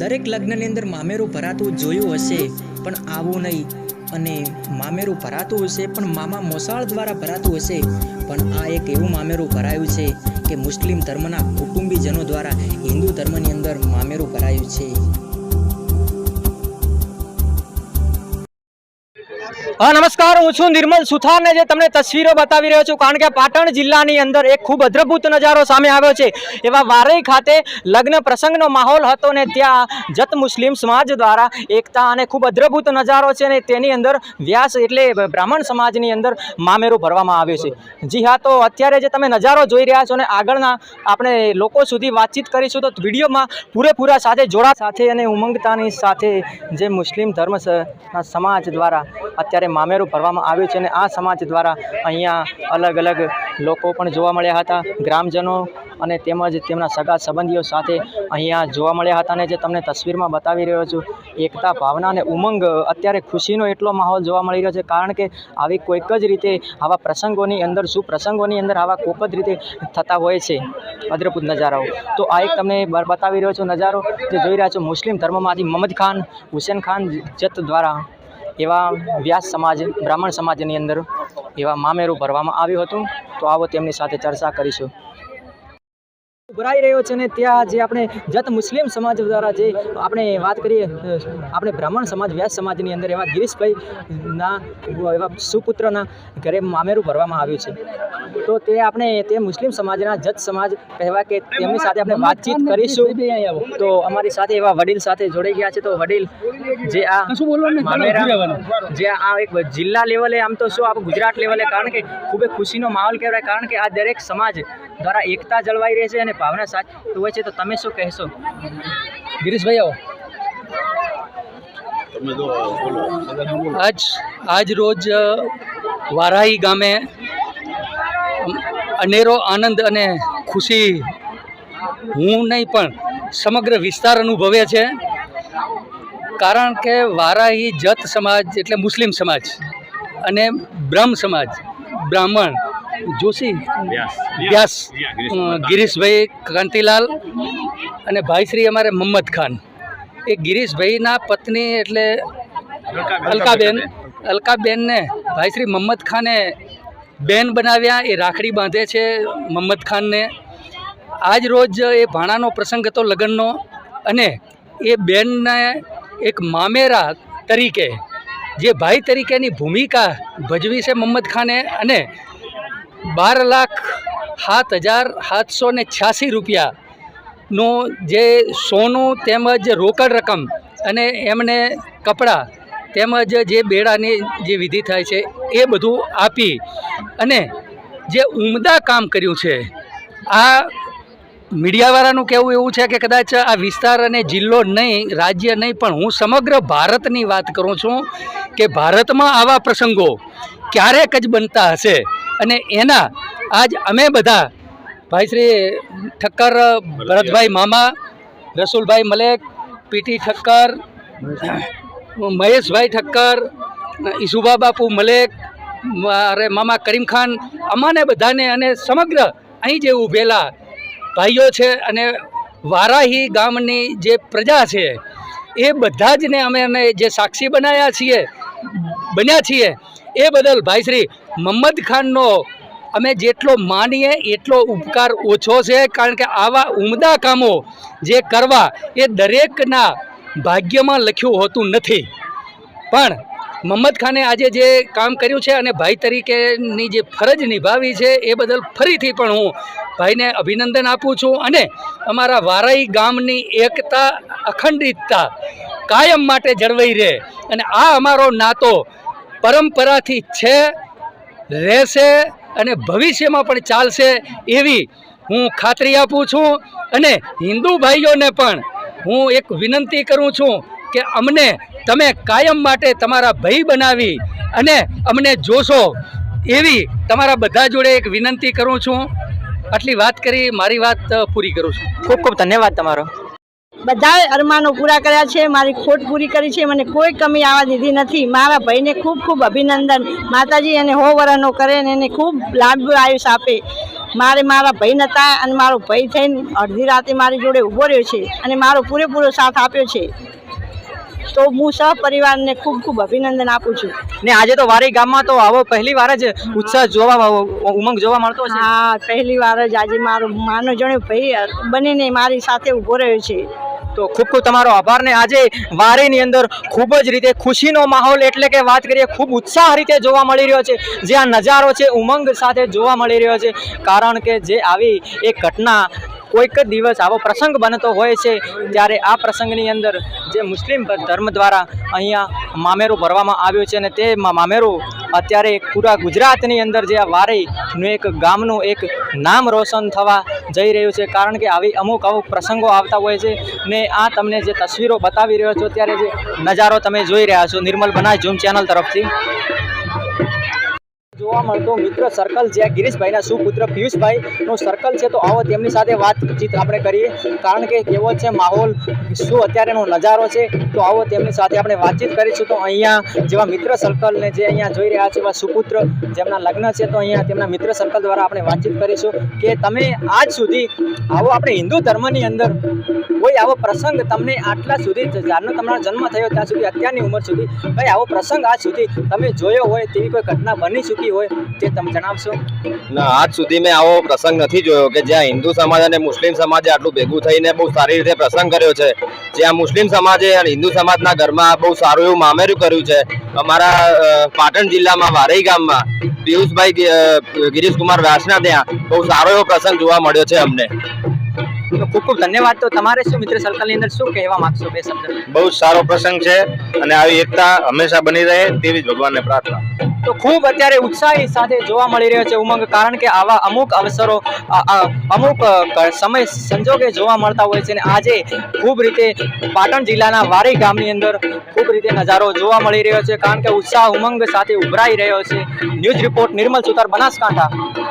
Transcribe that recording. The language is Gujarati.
દરેક લગ્નની અંદર મામેરું ભરાતું જોયું હશે, પણ આવું નહીં. અને મામેરું ભરાતું હશે, પણ મામા મોસાળ દ્વારા ભરાતું હશે. પણ આ એક એવું મામેરું ભરાયું છે કે મુસ્લિમ ધર્મના કુટુંબીજનો દ્વારા હિન્દુ ધર્મની અંદર મામેરું ભરાયું છે. હા, નમસ્કાર. હું છું નિર્મલ સુથારને જે તમને તસવીરો બતાવી રહ્યો છું, કારણ કે પાટણ જિલ્લાની અંદર એક ખૂબ અદ્ભુત નજારો સામે આવ્યો છે. એવા વારઈ ખાતે લગ્ન પ્રસંગનો માહોલ હતો ને ત્યાં જત મુસ્લિમ સમાજ દ્વારા એકતા અને ખૂબ અદ્ભુત નજારો છે ને તેની અંદર વ્યાસ એટલે બ્રાહ્મણ સમાજની અંદર મામેરું ભરવામાં આવ્યું છે. જી હા, તો અત્યારે જે તમે નજારો જોઈ રહ્યા છો ને આગળના આપણે લોકો સુધી વાતચીત કરીશું, તો વિડીયોમાં પૂરેપૂરા સાથે જોડા સાથે અને ઉમંગતાની સાથે જે મુસ્લિમ ધર્મ સમાજ દ્વારા અત્યારે મામેરું ભરવામાં આવ્યું છે અને આ સમાજ દ્વારા અહીંયા અલગ અલગ લોકો પણ જોવા મળ્યા હતા, ગ્રામજનો અને તેમજ તેમના સગા સંબંધીઓ સાથે અહીંયા જોવા મળ્યા હતા અને જે તમને તસવીરમાં બતાવી રહ્યો છું, એકતા ભાવના અને ઉમંગ અત્યારે ખુશીનો એટલો માહોલ જોવા મળી રહ્યો છે, કારણ કે આવી કોઈક જ રીતે આવા પ્રસંગોની અંદર, સુપ્રસંગોની અંદર આવા કોઈક જ રીતે થતા હોય છે અદ્ભુત નજારાઓ. તો આ એક તમને બતાવી રહ્યો છું નજારો, જે જોઈ રહ્યા છો મુસ્લિમ ધર્મમાંથી મહમદ ખાન, હુસેન ખાન, જત દ્વારા. એવા વ્યાસ સમાજ, બ્રાહ્મણ સમાજની અંદર એવા મામેરું ભરવામાં આવ્યું હતું. તો આવો તેમની સાથે ચર્ચા કરીશું. ઉભરાઈ રહ્યો છે ને ત્યાં જે આપણે જત મુસ્લિમ સમાજ દ્વારા જે આપણે વાત કરીએ આપણે બ્રાહ્મણ સમાજ વ્યાસ સમાજની અંદર એવા ગિરીશભાઈ ના એવા સુપુત્રના ઘરે મામેરું ભરવામાં આવ્યું છે. તો તે આપણે તે મુસ્લિમ સમાજના જત સમાજ કહેવા કે તેમની સાથે આપણે વાતચીત કરીશું. તો અમારી સાથે એવા વડીલ સાથે જોડાઈ ગયા છે. તો વડીલ જે આ જે આ એક જિલ્લા લેવલે આમ તો શું આપણે ગુજરાત લેવલે કારણ કે ખૂબ ખુશીનો માહોલ કહેવાય કારણ કે આ દરેક સમાજ દ્વારા એકતા જળવાઈ રહે છે અને ભાવના સાચી હોય છે તો તમે શું કહેશો? ગિરીશભાઈ આવો. આજ આજ રોજ વારાહી ગામે અનેરો આનંદ અને ખુશી હું નહીં પણ સમગ્ર વિસ્તાર અનુભવે છે. કારણ કે વારાહી જત સમાજ એટલે મુસ્લિમ સમાજ અને બ્રહ્મ સમાજ બ્રાહ્મણ જોશી? વ્યાસ. ગિરીશભાઈ કાંતિલાલ અને ભાઈશ્રી અમારે મહમ્મદ ખાન. એ ગિરીશભાઈના પત્ની એટલે અલકાબેન. અલકાબેનને ભાઈશ્રી શ્રી ખાને બેન બનાવ્યા. એ રાખડી બાંધે છે મહમ્મદ ખાનને. આજ રોજ એ ભાણાનો પ્રસંગ હતો લગ્નનો અને એ બેનને એક મામેરા તરીકે જે ભાઈ તરીકેની ભૂમિકા ભજવી છે મોહમ્મદ ખાને અને બાર લાખ સાત હજાર સાતસો ને છ્યાસી રૂપિયાનું જે સોનું તેમજ રોકડ રકમ અને એમને કપડાં તેમજ જે બેડાની જે વિધિ થાય છે એ બધું આપી અને જે ઉમદા કામ કર્યું છે, આ મીડિયાવાળાનું કહેવું એવું છે કે કદાચ આ વિસ્તાર અને જિલ્લો નહીં, રાજ્ય નહીં, પણ હું સમગ્ર ભારતની વાત કરું છું કે ભારતમાં આવા પ્રસંગો ક્યારેક જ બનતા હશે. અને એના આજ અમે બધા ભાઈ શ્રી ઠક્કર ભરતભાઈ મામા, રસુલભાઈ મલેક, પીટી ઠક્કર, મહેશભાઈ ઠક્કર ઈસુબા બાપુ મલેક અરે મામા કરીમ ખાન, અમાને બધાને અને સમગ્ર અહીં જે ઊભેલા ભાઈઓ છે અને વારાહી ગામની જે પ્રજા છે, એ બધા જ ને અમે અમે જે સાક્ષી બનાવ્યા છીએ, બન્યા છીએ, એ બદલ ભાઈ શ્રી મોહમ્મદ ખાનનો અમે જેટલો માનીએ, એટલો ઉપકાર ઓછો છે, કારણ કે આવા ઉમદા કામો જે કરવા એ દરેકના ભાગ્યમાં લખ્યું હોતું નથી. પણ મોહમ્મદ ખાને આજે જે કામ કર્યું છે અને ભાઈ તરીકેની જે ફરજ નિભાવી છે, એ બદલ ફરીથી પણ હું ભાઈને અભિનંદન આપું છું અને અમારા વારાઈ ગામની એકતા, અખંડિતતા કાયમ માટે જળવાઈ રહે. અને આ અમારો નાતો પરંપરાથી છે રહેશે અને ભવિષ્યમાં પણ ચાલશે એવી હું ખાતરી આપું છું. અને હિન્દુ ભાઈઓને પણ હું એક વિનંતી કરું છું કે અમને તમે કાયમ માટે તમારા ભાઈ બનાવી અને અમને જોશો એવી તમારા બધા જોડે એક વિનંતી કરું છું. આટલી વાત કરી, મારી વાત પૂરી કરું છું. ખૂબ ખૂબ ધન્યવાદ તમારો. બધાએ અરમાનો પૂરા કર્યા છે મારી ખોટ પૂરી કરી છે મને કોઈ કમી આવવા દીધી નથી. મારા ભાઈને ખૂબ ખૂબ અભિનંદન. માતાજી એને હો વરનો કરે ને એને ખૂબ લાંબુ આયુષ આપે. મારે મારા ભાઈ નહોતા અને મારો ભાઈ થઈને અડધી રાતે મારી જોડે ઊભો રહ્યો છે અને મારો પૂરેપૂરો સાથ આપ્યો છે. તો હું સહપરિવારને ખૂબ ખૂબ અભિનંદન આપું છું. ને આજે તો વારી ગામમાં તો આવો પહેલી વાર જ ઉત્સાહ જોવા ઉમંગ જોવા મળતો છે હા પહેલી વાર જ આજે મારો માનો જણ્યો ભાઈ બનીને મારી સાથે ઊભો રહ્યો છે. તો ખૂબ ખૂબ તમારો આભાર ને આજે વારીની અંદર ખૂબ જ રીતે ખુશીનો માહોલ એટલે કે વાત કરીએ ખૂબ ઉત્સાહ રીતે જોવા મળી રહ્યો છે. જે આ નજારો છે ઉમંગ સાથે જોવા મળી રહ્યો છે. કારણ કે જે આવી એક ઘટના કોઈક જ દિવસ આવો પ્રસંગ બનતો હોય છે, ત્યારે આ પ્રસંગની અંદર જે મુસ્લિમ ધર્મ દ્વારા અહીંયા મામેરું ભરવામાં આવ્યું છે અને તે મામેરું અત્યારે પૂરા ગુજરાતની અંદર જે આ વારીનું એક ગામનું એક નામ રોશન થવા જઈ રહ્યું છે. કારણ કે આવી અમુક અમુક પ્રસંગો આવતા હોય છે. ને આ તમને જે તસવીરો બતાવી રહ્યો છો ત્યારે જે નજારો તમે જોઈ રહ્યા છો, નિર્મલ બનાય ઝૂમ ચેનલ તરફથી. જોવા મળતો મિત્ર સર્કલ જે ગિરીશભાઈના સુપુત્ર પિયુષભાઈનું સર્કલ છે. તો આવો તેમની સાથે વાતચીત આપણે કરીએ. કારણ કે કેવો છે માહોલ, શું અત્યારેનો નજારો છે? તો આવો તેમની સાથે આપણે વાતચીત કરીશું. તો અહીંયા જેવા મિત્ર સર્કલને જે અહીંયા જોઈ રહ્યા છે, એવા સુપુત્ર જેમના લગ્ન છે, તો અહીંયા તેમના મિત્ર સર્કલ દ્વારા આપણે વાતચીત કરીશું કે તમે આજ સુધી આવો આપણે હિન્દુ ધર્મની અંદર કોઈ આવો પ્રસંગ તમને આટલા સુધી જ્યારનો તમારો જન્મ થયો ત્યાં સુધી, અત્યારની ઉંમર સુધી, ભાઈ આવો પ્રસંગ આજ સુધી તમે જોયો હોય તેવી કોઈ ઘટના બની ચૂકી હોય તે તમે જણાવશો? ના, આજ સુધી મેં આવો પ્રસંગ નથી જોયો કે જ્યાં હિન્દુ સમાજ અને મુસ્લિમ સમાજે આટલું ભેગું થઈને બહુ સારી રીતે પ્રસંગ કર્યો છે. જ્યાં મુસ્લિમ સમાજે અને હિન્દુ સમાજના ઘરમાં બહુ સારું એવું મામેરું કર્યું છે. અમારા પાટણ જિલ્લામાં વારઈ ગામમાં પિયુષભાઈ ગિરીશકુમાર વ્યાસના ત્યાં બહુ સારો એવો પ્રસંગ જોવા મળ્યો છે અમને. તો ખૂબ ખૂબ ધન્યવાદ. તો તમારે શું મિત્ર સર્કલની અંદર શું કહેવા માંગશો બે શબ્દ? બહુ સારો પ્રસંગ છે અને આવી એકતા હંમેશા બની રહે તેવી જ ભગવાનને પ્રાર્થના. તો ખૂબ અત્યારે ઉત્સાહી સાથે જોવા મળી રહ્યો છે ઉમંગ કારણ કે આવા અમુક અવસરો અમુક સમય સંજોગે જોવા મળતા હોય છે અને આજે ખૂબ રીતે પાટણ જિલ્લાના વારી ગામની અંદર ખૂબ રીતે નજારો જોવા મળી રહ્યો છે કારણ કે ઉત્સાહ ઉમંગ સાથે ઉભરાઈ રહ્યો છે. News report Nirmal Sutar Banaskantha.